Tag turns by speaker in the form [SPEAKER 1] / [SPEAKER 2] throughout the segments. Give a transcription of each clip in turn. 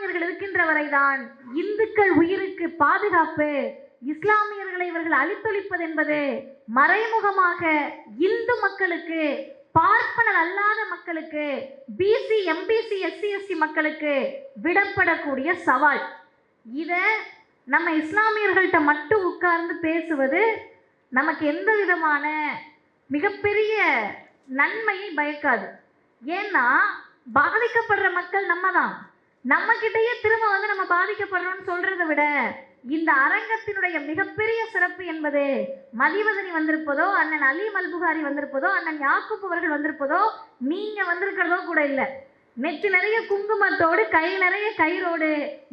[SPEAKER 1] இஸ்லாமியர்கள் இருக்கின்ற வரைதான் இந்துக்கள் உயிருக்கு பாதுகாப்பு இஸ்லாமியர்களை இவர்கள் அழித்தொழிப்பது என்பது மறைமுகமாக இந்து மக்களுக்கு பார்ப்பனர் அல்லாத மக்களுக்கு பிசி எம்பிசி எஸ்சி எஸ்டி மக்களுக்கு விடப்படக்கூடிய சவால். இதை நம்ம இஸ்லாமியர்கள்ட்ட மட்டும் உட்கார்ந்து பேசுவது நமக்கு எந்த விதமான மிகப்பெரிய நன்மையை பயக்காது. ஏன்னா பாதிக்கப்படுற மக்கள் நம்ம தான் நம்ம கிட்டயே திரும்ப வந்து நம்ம பாதிக்கப்படுறோம்னு சொல்றதை விட இந்த அரங்கத்தினுடைய மிகப்பெரிய சிறப்பு என்பது மதிவதனி வந்திருப்பதோ அண்ணன் அலி மல்புகாரி வந்திருப்பதோ அண்ணன் யாக்குப் அவர்கள் வந்திருப்பதோ நீங்க வந்திருக்கிறதோ கூட இல்லை. நெற்றி நிறைய குங்குமத்தோடு கை நிறைய கயிறோடு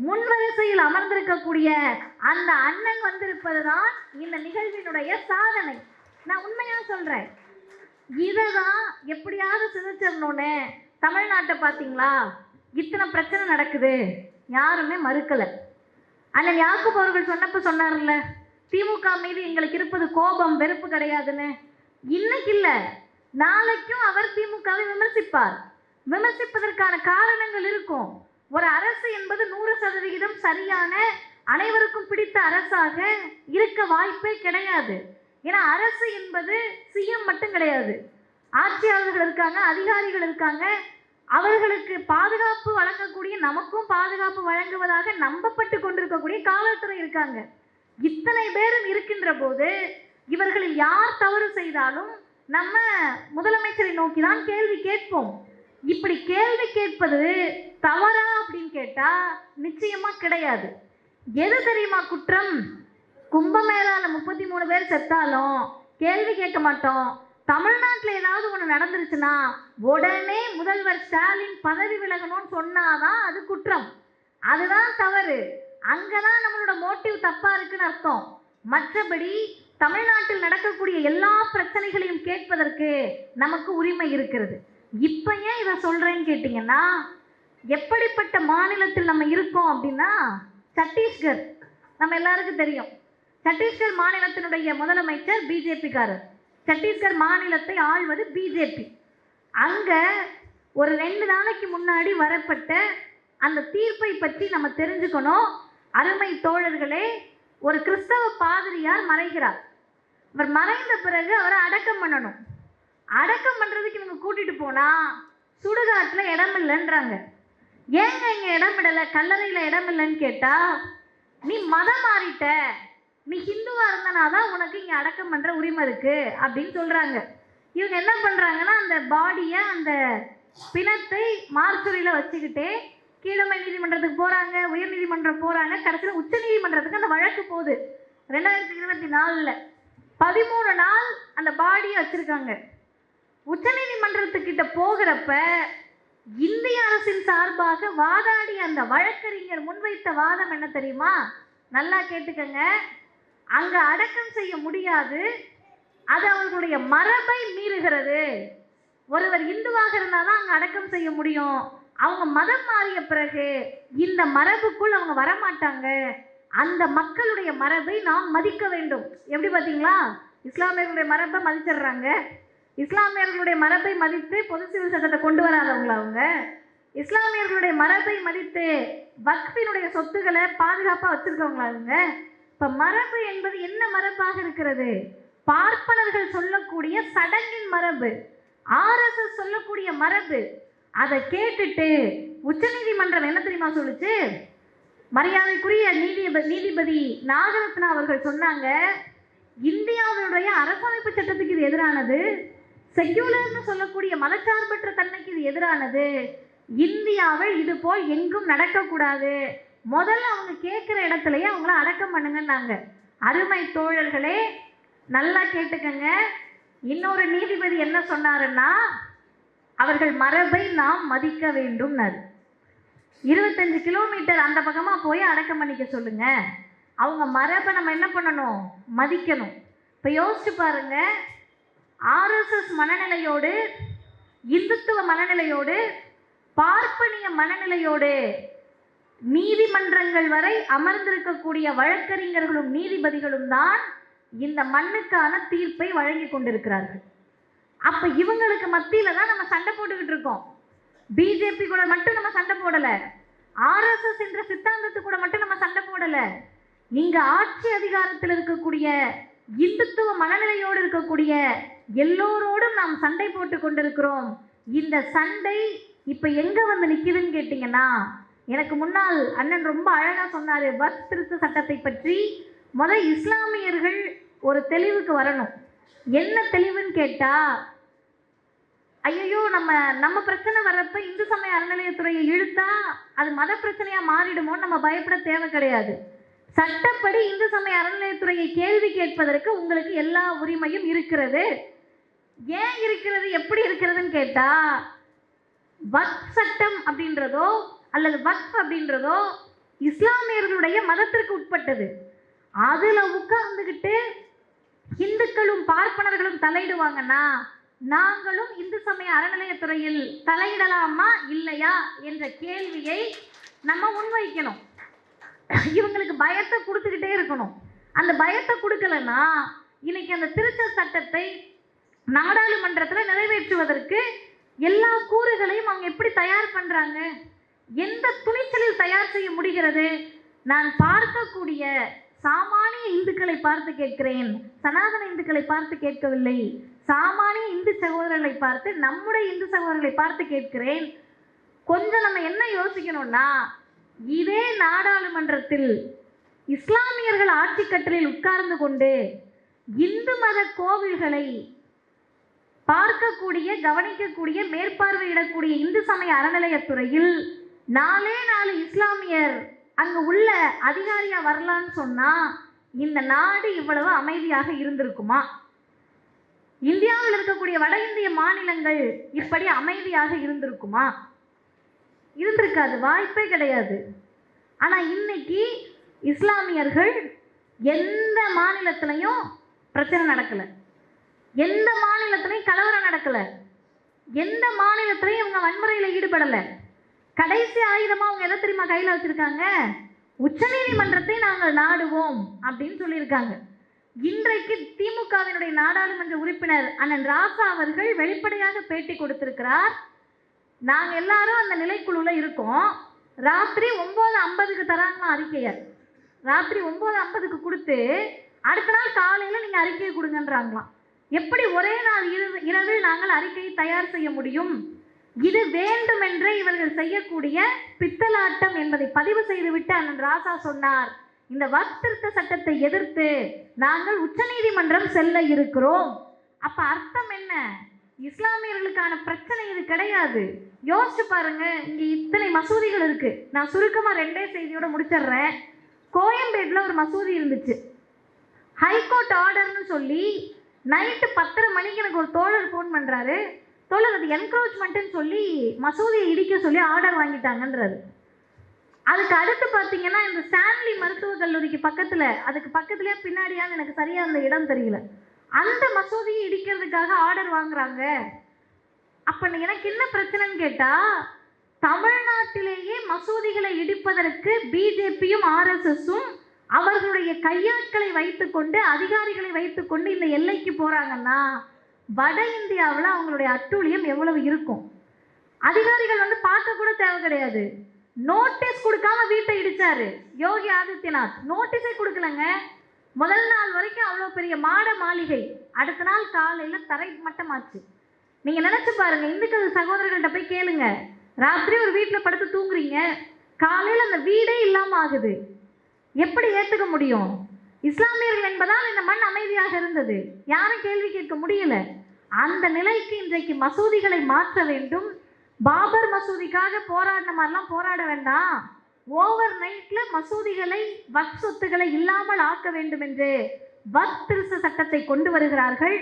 [SPEAKER 1] முன்வரிசையில் அமர்ந்திருக்கக்கூடிய அந்த அண்ணன் வந்திருப்பது தான் இந்த நிகழ்வினுடைய சாதனை. நான் உண்மையா சொல்றேன். இதை தான் எப்படியாவது சிதைச்சிடணும்னு தமிழ்நாட்டை பார்த்தீங்களா? இத்தனை பிரச்சனை நடக்குது. யாருமே மறுக்கலை. அண்ணன் யாக்கூப் அவர்கள் சொன்னப்ப சொன்னார்ல திமுக மீது எங்களுக்கு இருப்பது கோபம் வெறுப்பு கிடையாதுன்னு. இன்னைக்கு இல்லை. நாளைக்கும் அவர் திமுகவை விமர்சிப்பார். விமர்சிப்பதற்கான காரணங்கள் இருக்கும். ஒரு அரசு என்பது நூறு சதவிகிதம் சரியான அனைவருக்கும் பிடித்த அரசாக இருக்க வாய்ப்பே கிடையாது. ஏன்னா அரசு என்பது சிஎம் மட்டும் கிடையாது. ஆட்சியாளர்கள் இருக்காங்க அதிகாரிகள் இருக்காங்க அவர்களுக்கு பாதுகாப்பு வழங்கக்கூடிய நமக்கும் பாதுகாப்பு வழங்குவதாக நம்பப்பட்டு கொண்டிருக்கக்கூடிய காவல்துறை இருக்காங்க. இத்தனை பேரும் இருக்கின்ற போது இவர்களில் யார் தவறு செய்தாலும் நம்ம முதலமைச்சரை நோக்கி தான் கேள்வி கேட்போம். இப்படி கேள்வி கேட்பது தவறா அப்படின்னு கேட்டா நிச்சயமா கிடையாது. எது தெரியுமா குற்றம்? கும்பமேளால முப்பத்தி மூணு பேர் செத்தாலும் கேள்வி கேட்க மாட்டோம். தமிழ்நாட்டில் ஏதாவது ஒன்று நடந்துருச்சுன்னா உடனே முதல்வர் ஸ்டாலின் பதவி விலகணும்னு சொன்னாதான் அது குற்றம். அதுதான் தவறு. அங்கதான் நம்மளோட மோட்டிவ் தப்பா இருக்குன்னு அர்த்தம். மற்றபடி தமிழ்நாட்டில் நடக்கக்கூடிய எல்லா பிரச்சனைகளையும் கேட்பதற்கு நமக்கு உரிமை இருக்கிறது. இப்போ ஏன் இதை சொல்றேன்னு கேட்டிங்கன்னா எப்படிப்பட்ட மாநிலத்தில் நம்ம இருக்கோம் அப்படின்னா சத்தீஸ்கர். நம்ம எல்லாருக்கும் தெரியும். சத்தீஸ்கர் மாநிலத்தினுடைய முதலமைச்சர் பிஜேபிக்காரர். சத்தீஸ்கர் மாநிலத்தை ஆள்வது பிஜேபி அங்கே ஒரு ரெண்டு நாளைக்கு முன்னாடி வரப்பட்ட அந்த தீர்ப்பை பற்றி நம்ம தெரிஞ்சுக்கணும். அருமை தோழர்களே ஒரு கிறிஸ்தவ பாதிரியார் மறைகிறார். அவர் மறைந்த பிறகு அவரை அடக்கம் பண்ணணும். அடக்கம் பண்ணுறதுக்கு இவங்க கூட்டிகிட்டு போனால் சுடுகாட்டில் இடம் இல்லைன்றாங்க. ஏங்க இங்கே இடம் இடலை கல்லறையில் இடம் இல்லைன்னு கேட்டால் நீ மதம் மாறிட்ட. நீ ஹிந்துவா இருந்தனா தான் உனக்கு இங்கே அடக்கம் பண்ணுற உரிமை இருக்கு அப்படின்னு சொல்கிறாங்க இவங்க என்ன பண்ணுறாங்கன்னா அந்த பாடியை அந்த பிணத்தை மார்ச்சுரியில் வச்சுக்கிட்டே கீழமை நீதிமன்றத்துக்கு போகிறாங்க உயர் நீதிமன்றம் போகிறாங்க கடைசியில் உச்ச நீதிமன்றத்துக்கு அந்த வழக்கு போகுது. ரெண்டாயிரத்தி இருபத்தி நாலில். பதிமூணு நாள் அந்த பாடியை வச்சுருக்காங்க. உச்சநீதிமன்றத்துக்கிட்ட போகிறப்ப இந்திய அரசின் சார்பாக வாதாடிய அந்த வழக்கறிஞர் முன்வைத்த வாதம் என்ன தெரியுமா? நல்லா கேட்டுக்கங்க. அங்க அடக்கம் செய்ய முடியாது. அது அவர்களுடைய மரபை மீறுகிறது. ஒருவர் இந்துவாக இருந்தால் தான் அங்கே அடக்கம் செய்ய முடியும். அவங்க மதம் மாறிய பிறகு இந்த மரபுக்குள் அவங்க வரமாட்டாங்க. அந்த மக்களுடைய மரபை நாம் மதிக்க வேண்டும். எப்படி பார்த்தீங்களா? இஸ்லாமியர்களுடைய மரபை மதிச்சிடுறாங்க. இஸ்லாமியர்களுடைய மரபை மதித்து பொது சிவில் சட்டத்தை கொண்டு வராதவங்களா அவங்க? இஸ்லாமியர்களுடைய மரபை மதித்து வக்ஃபினுடைய சொத்துக்களை பாதுகாப்பாக வச்சுருக்கவங்களா அவங்க இப்போ மரபு என்பது என்ன மரபாக இருக்கிறது? பார்ப்பனர்கள் சொல்லக்கூடிய சடங்கின் மரபு. ஆர்எஸ்எஸ் சொல்லக்கூடிய மரபு. அதை கேட்டுட்டு உச்சநீதிமன்றம் என்ன தெரியுமா சொல்லுச்சு? மரியாதைக்குரிய நீதிபதி நீதிபதி நாகரத்னா அவர்கள் சொன்னாங்க இந்தியாவினுடைய அரசமைப்பு சட்டத்துக்கு இது எதிரானது செக்யூலர்னு சொல்லக்கூடிய மதச்சார்பற்ற தன்மைக்கு இது எதிரானது இந்தியாவில் இது போல் எங்கும் நடக்கக்கூடாது முதல்ல அவங்க கேட்குற இடத்துலையே அவங்கள அடக்கம் பண்ணுங்கன்னாங்க. அருமை தோழர்களே நல்லா கேட்டுக்கங்க. இன்னொரு நீதிபதி என்ன சொன்னாருன்னா அவர்கள் மரபை நாம் மதிக்க வேண்டும்னாரு. இருபத்தஞ்சு கிலோமீட்டர் அந்த பக்கமாக போய் அடக்கம் பண்ணிக்க சொல்லுங்க. அவங்க மரபை நம்ம என்ன பண்ணணும்? மதிக்கணும். இப்போ யோசிச்சு பாருங்க. ஆர்எஸ்எஸ் மனநிலையோடு இந்துத்துவ மனநிலையோடு பார்ப்பனிய மனநிலையோடு நீதிமன்றங்கள் வரை அமர்ந்திருக்கக்கூடிய வழக்கறிஞர்களும் நீதிபதிகளும் தான் இந்த மண்ணுக்கான தீர்ப்பை வழங்கி கொண்டிருக்கிறார்கள். அப்ப இவங்களுக்கு மத்தியில தான் நம்ம சண்டை போட்டுக்கிட்டு இருக்கோம். பிஜேபி கூட மட்டும் நம்ம சண்டை போடல. ஆர்எஸ்எஸ் என்ற சித்தாந்தத்து கூட மட்டும் நம்ம சண்டை போடல. நீங்க ஆட்சி அதிகாரத்தில் இருக்கக்கூடிய இந்துத்துவ மனநிலையோடு இருக்கக்கூடிய எல்லோரோடும் நாம் சண்டை போட்டு கொண்டிருக்கிறோம். இந்த சண்டை இப்ப எங்க வந்து நிக்குதுன்னு கேட்டீங்கன்னா எனக்கு முன்னால் அண்ணன் ரொம்ப அழகாக சொன்னார் பஸ் திருத்த சட்டத்தை பற்றி முதல் இஸ்லாமியர்கள் ஒரு தெளிவுக்கு வரணும். என்ன தெளிவுன்னு கேட்டால் ஐயோ நம்ம நம்ம பிரச்சனை வர்றப்ப இந்து சமய அறநிலையத்துறையை இழுத்தா அது மத பிரச்சனையாக மாறிடுமோன்னு நம்ம பயப்பட தேவை கிடையாது. சட்டப்படி இந்து சமய அறநிலையத்துறையை கேள்வி கேட்பதற்கு உங்களுக்கு எல்லா உரிமையும் இருக்கிறது. ஏன் இருக்கிறது எப்படி இருக்கிறதுன்னு கேட்டால் வக் சட்டம் அப்படின்றதோ அல்லது வக்ஃப் அப்படின்றதோ இஸ்லாமியர்களுடைய மதத்திற்கு உட்பட்டது. அதில் உட்கார்ந்துக்கிட்டு இந்துக்களும் பார்ப்பனர்களும் தலையிடுவாங்கன்னா நாங்களும் இந்து சமய அறநிலையத்துறையில் தலையிடலாமா இல்லையா என்ற கேள்வியை நம்ம முன்வைக்கணும். இவங்களுக்கு பயத்தை கொடுத்துக்கிட்டே இருக்கணும். அந்த பயத்தை கொடுக்கலன்னா இன்னைக்கு அந்த திருத்தல் சட்டத்தை நாடாளுமன்றத்தில் நிறைவேற்றுவதற்கு எல்லா கூறுகளையும் அவங்க எப்படி தயார் பண்ணுறாங்க எந்த துணிச்சலில் தயார் செய்ய முடிகிறது? நான் பார்க்கக்கூடிய சாமானிய இந்துக்களை பார்த்து கேட்கிறேன். சனாதன இந்துக்களை பார்த்து கேட்கவில்லை. சாமானிய இந்து சகோதரர்களை பார்த்து நம்முடைய இந்து சகோதரர்களை பார்த்து கேட்கிறேன். கொஞ்சம் நம்ம என்ன யோசிக்கணும்னா இதே நாடாளுமன்றத்தில் இஸ்லாமியர்கள் ஆட்சி கட்டலில் உட்கார்ந்து கொண்டு இந்து மத கோவில்களை பார்க்கக்கூடிய கவனிக்கக்கூடிய மேற்பார்வையிடக்கூடிய இந்து சமய அறநிலையத்துறையில் நாலே நாலு இஸ்லாமியர் அங்கே உள்ள அதிகாரியாக வரலான்னு சொன்னால் இந்த நாடு இவ்வளவு அமைதியாக இருந்திருக்குமா? இந்தியாவில் இருக்கக்கூடிய வட இந்திய மாநிலங்கள் இப்படி அமைதியாக இருந்திருக்குமா? இருந்திருக்காது வாய்ப்பே கிடையாது. ஆனால் இன்னைக்கு இஸ்லாமியர்கள் எந்த மாநிலத்திலையும் பிரச்சனை நடக்கலை. எந்த மாநிலத்திலையும் கலவரம் நடக்கலை. எந்த மாநிலத்திலையும் இவங்க வன்முறையில் ஈடுபடலை. கடைசி ஆயுதமா அவங்க எதை தெரியுமா கையில வச்சிருக்காங்க? உச்சநீதிமன்றத்தை நாங்கள் நாடுவோம் அப்படின்னு சொல்லியிருக்காங்க. இன்றைக்கு திமுகவினுடைய நாடாளுமன்ற உறுப்பினர் அண்ணன் ராசா அவர்கள் வெளிப்படையாக பேட்டி கொடுத்திருக்கிறார். நாங்க எல்லாரும் அந்த நிலைக்குழுல இருக்கோம். ராத்திரி ஒன்பது ஐம்பதுக்கு தராங்களா அறிக்கையை. ராத்திரி ஒன்பது ஐம்பதுக்கு கொடுத்து அடுத்த நாள் காலையில நீங்க அறிக்கையை கொடுங்கன்றாங்களாம். எப்படி ஒரே நாள் இரவு இரவில் நாங்கள் அறிக்கையை தயார் செய்ய முடியும்? இது வேண்டுமென்றே இவர்கள் செய்யக்கூடிய பித்தலாட்டம் என்பதை பதிவு செய்துவிட்டு அண்ணன் ராசா சொன்னார். இந்த வக் சட்டத்தை எதிர்த்து நாங்கள் உச்சநீதிமன்றம் செல்ல இருக்கிறோம். அப்ப அர்த்தம் என்ன? இஸ்லாமியர்களுக்கான பிரச்சனை இது கிடையாது. யோசிச்சு பாருங்க இங்க இத்தனை மசூதிகள் இருக்கு. நான் சுருக்கமா ரெண்டே செய்தியோட முடிச்சிடுறேன். கோயம்பேட்டில் ஒரு மசூதி இருந்துச்சு. ஹைகோர்ட் ஆர்டர்னு சொல்லி நைட்டு பத்தரை மணிக்கு எனக்கு ஒரு தோழர் ஃபோன் பண்றாரு தோழர் என்க்ரோச்மெண்ட்னு சொல்லி மசூதியை இடிக்க சொல்லி ஆர்டர் வாங்கிட்டாங்கன்றது அதுக்கு அடுத்து பார்த்தீங்கன்னா இந்த ஸ்டான்லி மருத்துவக் கல்லூரிக்கு பக்கத்தில் அதுக்கு பக்கத்துலேயே பின்னாடியான்னு எனக்கு சரியாக அந்த இடம் தெரியல. அந்த மசூதியை இடிக்கிறதுக்காக ஆர்டர் வாங்குறாங்க. அப்போ எனக்கு என்ன பிரச்சனைன்னு கேட்டால் தமிழ்நாட்டிலேயே மசூதிகளை இடிப்பதற்கு பிஜேபியும் ஆர்எஸ்எஸும் அவர்களுடைய கையாட்களை வைத்துக்கொண்டு அதிகாரிகளை வைத்துக்கொண்டு இந்த எல்லைக்கு போகிறாங்கன்னா வட இந்தியாவில் அவங்களுடைய அட்டூழியம் எவ்வளவு இருக்கும்? அதிகாரிகள் வந்து பார்க்க கூட தேவை கிடையாது. நோட்டீஸ் கொடுக்காம வீட்டை இடிச்சாரு. யோகி ஆதித்யநாத் நோட்டீஸே கொடுக்கலங்க. முதல் நாள் வரைக்கும் அவ்வளோ பெரிய மாட மாளிகை. அடுத்த நாள் காலையில் தரை மட்டமாச்சு. நீங்கள் நினச்சி பாருங்க இந்துக்கள் சகோதரர்கள்ட்ட போய் கேளுங்க. ராத்திரி ஒரு வீட்டில் படுத்து தூங்குறீங்க. காலையில் அந்த வீடே இல்லாமல் ஆகுது. எப்படி ஏற்றுக்க முடியும்? இஸ்லாமியர்கள் என்பதால் இந்த மண் அமைதியாக இருந்தது. யாரும் கேள்வி கேட்க முடியல. அந்த நிலைக்கு இன்றைக்கு மசூதிகளை மாற்ற வேண்டும். பாபர் மசூதிக்காக போராடின மாதிரிலாம் போராட வேண்டாம். ஓவர் நைட்ல மசூதிகளை வக் சொத்துக்களை இல்லாமல் ஆக்க வேண்டும் என்று வக் திருத்த சட்டத்தை கொண்டு வருகிறார்கள்.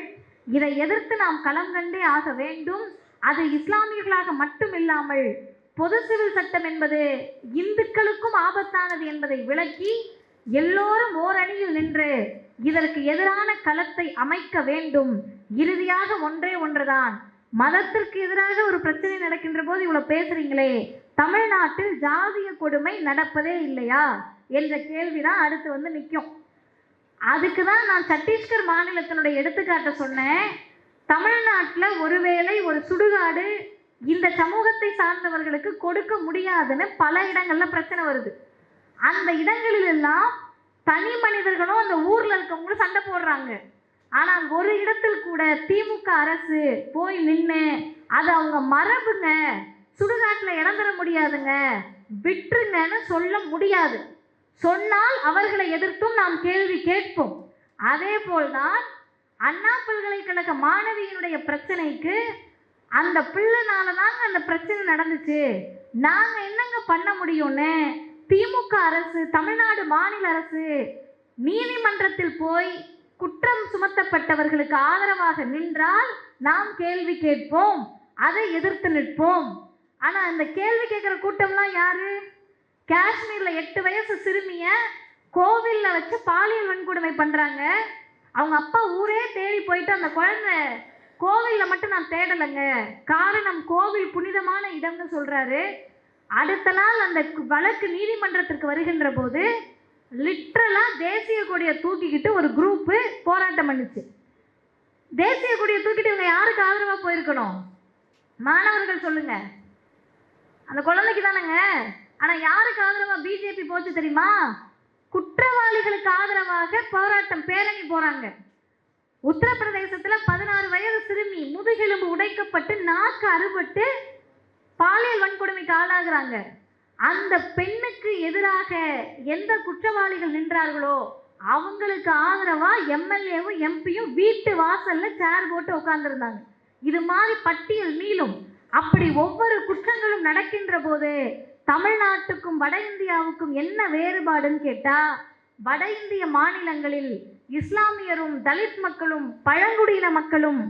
[SPEAKER 1] இதை எதிர்த்து நாம் களம் கண்டே ஆக வேண்டும். அது இஸ்லாமியர்களாக மட்டும் இல்லாமல் பொது சிவில் சட்டம் என்பது இந்துக்களுக்கும் ஆபத்தானது என்பதை விளக்கி எல்லோரும் ஓரணியில் நின்று இதற்கு எதிரான களத்தை அமைக்க வேண்டும். இறுதியாக ஒன்றே ஒன்றுதான். மதத்திற்கு எதிராக ஒரு பிரச்சனை நடக்கின்ற போது இவ்வளவு பேசுறீங்களே தமிழ்நாட்டில் ஜாதிய கொடுமை நடப்பதே இல்லையா? என்ற கேள்விதான் அடுத்து வந்து நிற்கும் அதுக்கு தான் நான் சத்தீஸ்கர் மாநிலத்தினுடைய எடுத்துக்காட்டை சொன்னேன். தமிழ்நாட்டில் ஒருவேளை ஒரு சுடுகாடு இந்த சமூகத்தை சார்ந்தவர்களுக்கு கொடுக்க முடியாதுன்னு பல இடங்கள்ல பிரச்சனை வருது. அந்த இடங்களில் எல்லாம் தனி மனிதர்களும் அந்த ஊரில் இருக்கவங்களும் சண்டை போடுறாங்க. ஆனால் ஒரு இடத்தில் கூட திமுக அரசு போய் நின்று அது அவங்க மரபுங்க சுடுகாட்டில் இறந்துட முடியாதுங்க விட்டுருங்கன்னு சொல்ல முடியாது. சொன்னால் அவர்களை எதிர்த்தும் நாம் கேள்வி கேட்போம். அதே போல்தான் அண்ணா பல்கலைக்கழக மாணவியினுடைய பிரச்சனைக்கு அந்த பிள்ளைனால தாங்க அந்த பிரச்சனை நடந்துச்சு. நாங்கள் என்னங்க பண்ண முடியும்னு திமுக அரசு தமிழ்நாடு மாநில அரசு நீதிமன்றத்தில் போய் குற்றம் சுமத்தப்பட்டவர்களுக்கு ஆதரவாக நின்றால் நாம் கேள்வி கேட்போம் அதை எதிர்த்து நிற்போம். ஆனால் அந்த கேள்வி கேட்குற கூட்டம்லாம் யாரு? காஷ்மீரில் எட்டு வயசு சிறுமிய கோவிலில் வச்சு பாலியல் வன்கொடுமை பண்ணுறாங்க அவங்க அப்பா ஊரே தேடி போயிட்டு அந்த குழந்தை கோவிலில் மட்டும் நான் தேடலைங்க. காரணம் கோவில் புனிதமான இடம்னு சொல்கிறாரு அடுத்த நாள் அந்த வழக்கு நீதிமன்றத்திற்கு வருகின்ற போது லிட்ரலாக தேசிய கொடியை தூக்கிக்கிட்டு ஒரு குரூப்பு போராட்டம் பண்ணுச்சு. தேசிய கொடியை தூக்கிட்டு இவங்க யாருக்கு ஆதரவாக போயிருக்கணும்? மாணவர்கள் சொல்லுங்க. அந்த குழந்தைக்கு தானேங்க. ஆனால் யாருக்கு ஆதரவா பிஜேபி போச்சு தெரியுமா? குற்றவாளிகளுக்கு ஆதரவாக போராட்டம் பேரணி போகிறாங்க உத்தரப்பிரதேசத்தில் பதினாறு வயது சிறுமி முதுகெலும்பு உடைக்கப்பட்டு நாக்கு அறுபட்டு ஆளாகிறாங்க அந்த பெண்ணுக்கு எதிராக எந்த குற்றவாளிகள் நின்றார்களோ அவங்களுக்கு ஆதரவா எம்எல்ஏவும் எம்பியும் வீட்டு வாசல்ல சேர் போட்டு உட்கார்ந்துருந்தாங்க இது மாதிரி பட்டியல் நீளும் அப்படி ஒவ்வொரு குற்றங்களும் நடக்கின்ற போது தமிழ்நாட்டுக்கும் வட இந்தியாவுக்கும் என்ன வேறுபாடுன்னு கேட்டா வட இந்திய மாநிலங்களில் இஸ்லாமியரும் தலித் மக்களும் பழங்குடியின மக்களும்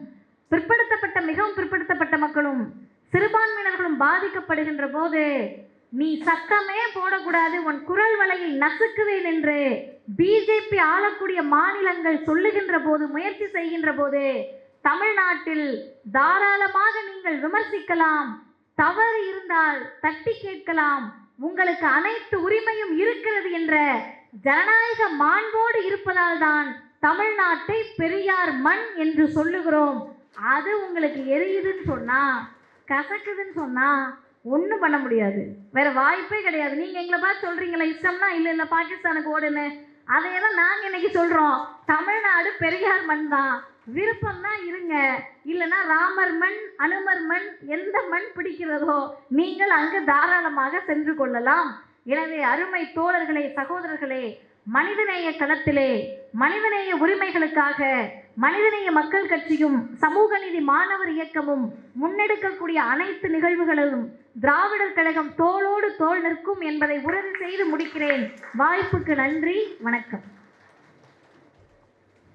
[SPEAKER 1] பிற்படுத்தப்பட்ட மிகவும் பிற்படுத்தப்பட்ட மக்களும் சிறுபான்மையினர்களும் பாதிக்கப்படுகின்ற போது நீ சத்தமே போடக்கூடாது உன் குரல் வலையை நசுக்குவேன் என்று பிஜேபி ஆளக்கூடிய மாநிலங்கள் சொல்லுகின்ற போது முயற்சி செய்கின்ற போது தமிழ்நாட்டில் தாராளமாக நீங்கள் விமர்சிக்கலாம். தவறு இருந்தால் தட்டி கேட்கலாம். உங்களுக்கு அனைத்து உரிமையும் இருக்கிறது என்ற ஜனநாயக மாண்போடு இருப்பதால் தான் தமிழ்நாட்டை பெரியார் மண் என்று சொல்லுகிறோம். அது உங்களுக்கு எரியுதுன்னு சொன்னா கசக்குதுன்னு சொன்னால் ஒன்றும் பண்ண முடியாது. வேற வாய்ப்பே கிடையாது. நீங்கள் எங்களை பார்த்து சொல்கிறீங்களா இஷ்டம்னா இல்லை இல்லை பாகிஸ்தானுக்கு ஓடுன்னு. அதையெல்லாம் நாங்கள் இன்னைக்கு சொல்கிறோம் தமிழ்நாடு பெரியார் மண் தான். விருப்பம்னா இருங்க. இல்லைன்னா ராமர் மண் அனுமர் மண் எந்த மண் பிடிக்கிறதோ நீங்கள் அங்கு தாராளமாக சென்று கொள்ளலாம். எனவே அருமை தோழர்களே சகோதரர்களே மனிதநேய களத்திலே மனிதநேய உரிமைகளுக்காக மனிதநேய மக்கள் கட்சியும் சமூக நீதி மாணவர் இயக்கமும் முன்னெடுக்கக்கூடிய அனைத்து நிகழ்வுகளிலும் திராவிடர் கழகம் தோளோடு தோள் நிற்கும் என்பதை உறுதி செய்து முடிக்கிறேன். வாய்ப்புக்கு நன்றி வணக்கம்.